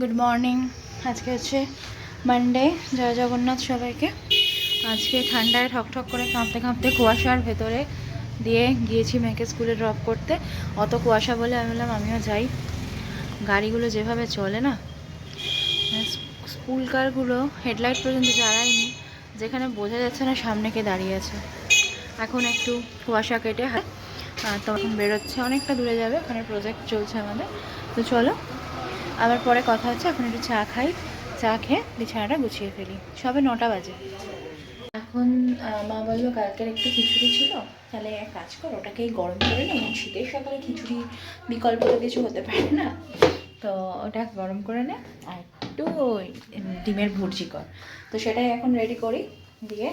Good morning আজকে হচ্ছে Monday জয় জগন্নাথ সবাইকে। আজকে ঠান্ডায় ঠকঠক করে কাঁপতে কাঁপতে কুয়াশার ভেতরে দিয়ে গিয়েছি মেয়েকে স্কুলে ড্রপ করতে। অত কুয়াশা বলে আমি বললাম আমিও যাই। গাড়িগুলো যেভাবে চলে না মানে স্কুল কারগুলো হেডলাইট পর্যন্ত জ্বালায়নি যেখানে বোঝা যাচ্ছে না সামনে কে দাঁড়িয়ে আছে। এখন একটু কুয়াশা কেটে হা- আহ, তখন বেরোচ্ছে অনেকটা দূরে যাবে ওখানে প্রজেক্ট চলছে আমাদের। তো চলো আবার পরে কথা হচ্ছে, এখন একটু চা খাই। চা খেয়ে বিছানাটা গুছিয়ে ফেলি। সবে নটা বাজে। এখন মা বলল কালকের একটু খিচুড়ি ছিল। তাহলে এক কাজ কর, ওটাকেই গরম করে নে। শীতের সকালে খিচুড়ি বিকল্প তো কিছু হতে পারে না। তো ওটা গরম করে নে। আর একটু ডিমের ভুর্জি কর। তো সেটাই এখন রেডি করি। দিয়ে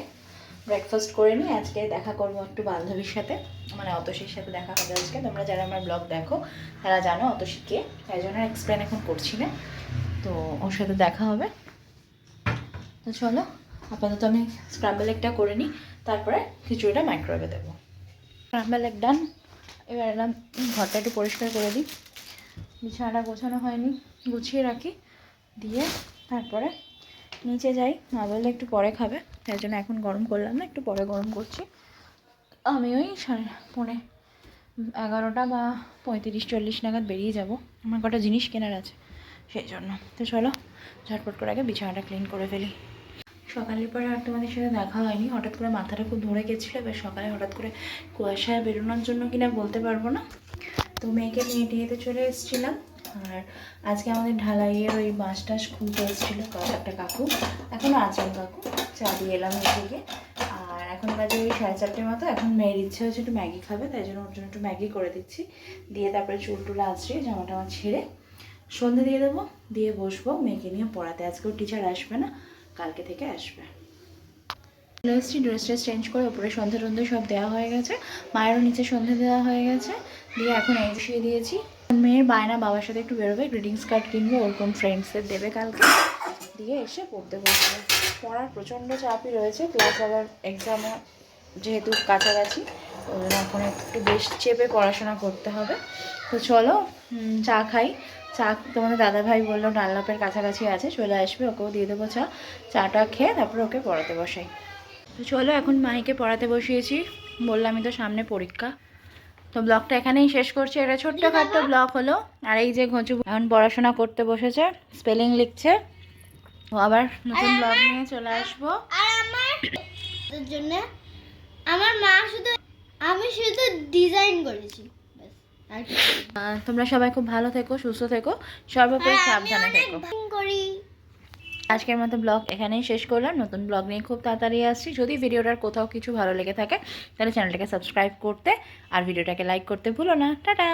ব্রেকফাস্ট করে নিই আজকে দেখা করব একটু বান্ধবীর সাথে। মানে অতসীর সাথে দেখা হবে আজকে। তোমরা যারা আমার ব্লগ দেখো, তারা জানো অতসীকে তাই জন্য এক্সপ্লেন এখন করছি না। তো ওর সাথে দেখা হবে। তো চলো, আপাতত আমি স্ক্রাম্বল একটা করে নিই। তারপরে খিচুড়িটা মাইক্রোওয়েভে দেবো। স্ক্রাম্বল এক ডান এবার এলাম, ঘরটা একটু পরিষ্কার করে দিই। বিছানাটা গোছানো হয়নি, গুছিয়ে রাখি। দিয়ে তারপরে নিচে যাই মা বললে একটু পরে খাবে। তাই জন্য এখন গরম করলাম না, একটু পরে গরম করছি। আমি ওই সাড়ে পৌনে এগারোটা বা পঁয়ত্রিশ, চল্লিশ নাগাদ বেরিয়ে যাব। আমার কটা জিনিস কেনার আছে সেই জন্য। তো চলো, ঝটপট করে আগে বিছানাটা ক্লিন করে ফেলি। সকালের পরে আর তোমাদের সাথে দেখা হয়নি। হঠাৎ করে মাথাটা খুব ধরে গেছিল, এবার সকালে হঠাৎ করে কুয়াশায় বেরোনোর জন্য কিনা বলতে পারব না। তো মেয়েকে নিয়ে টিয়েতে চলে এসেছিলাম। আর আজকে আমাদের ঢালাইয়ের ওই বাঁশ টাস খুলতে এসেছিল একটা কাকু এখনও আছেন কাকু, চা দিয়ে এলাম থেকে আর এখন বাজে ওই সাড়ে চারটের মতো, এখন মেয়ের ইচ্ছে হচ্ছে একটু ম্যাগি খাবে, তাই জন্য ওর জন্য একটু ম্যাগি করে দিচ্ছি। দিয়ে তারপরে চুল টুল আঁচড়িয়ে জামা টামা ছেড়ে সন্ধে দিয়ে দেবো, দিয়ে বসবো, মেয়েকে নিয়ে পড়াতে। আজকেও টিচার আসবে না, কালকে থেকে আসবে। চলে এসেছি ড্রেস ট্রেস চেঞ্জ করে ওপরে সন্ধে টন্ধে সব দেওয়া হয়ে গেছে, মায়েরও নিচে সন্ধে দেওয়া হয়ে গেছে। দিয়ে এখন এই বসিয়ে দিয়েছি মেয়ের বায়না বাবার সাথে একটু বেরোবে গ্রিটিংস কার্ড কিনবে, ওরকম ফ্রেন্ডসদের দেবে কালকে। দিয়ে এসে পড়তে বসবে। পড়ার প্রচণ্ড চাপই রয়েছে প্লাস আবার এক্সামও যেহেতু কাছাকাছি, ওই জন্য এখন একটু বেশ চেপে পড়াশোনা করতে হবে। তো চলো চা খাই। চা তোমাদের দাদাভাই বলল, ডানলাপের কাছাকাছি আছে, চলে আসবে, ওকেও দিয়ে দেবো চা। চাটা খেয়ে তারপরে ওকে পড়াতে বসাই। তো চলো, এখন মাইকে পড়াতে বসিয়েছি। বললামই তো সামনে পরীক্ষা। তো ব্লগটা এখানেই শেষ করছি। এটা ছোট্টখাট্টো ব্লগ হলো। আর এই যে ঘঁচু এখন পড়াশোনা করতে বসেছে স্পেলিং লিখছে। ও আবার নতুন ব্লগ নিয়ে চলে আসব। আর আমার জন্য আমার মা শুধু আমি শুধু ডিজাইন করেছি। তোমরা সবাই খুব ভালো থেকো সুস্থ থেকো সর্বোপরি সাবধানে থেকো। করি। আজকের মতো ব্লগ এখানেই শেষ করলাম। নতুন ব্লগ নিয়ে খুব তাড়াতাড়ি আসছি। যদি ভিডিওটার কোথাও কিছু ভালো লেগে থাকে, তাহলে চ্যানেলটাকে সাবস্ক্রাইব করতে আর ভিডিওটাকে লাইক করতে ভুলো না। টাটা!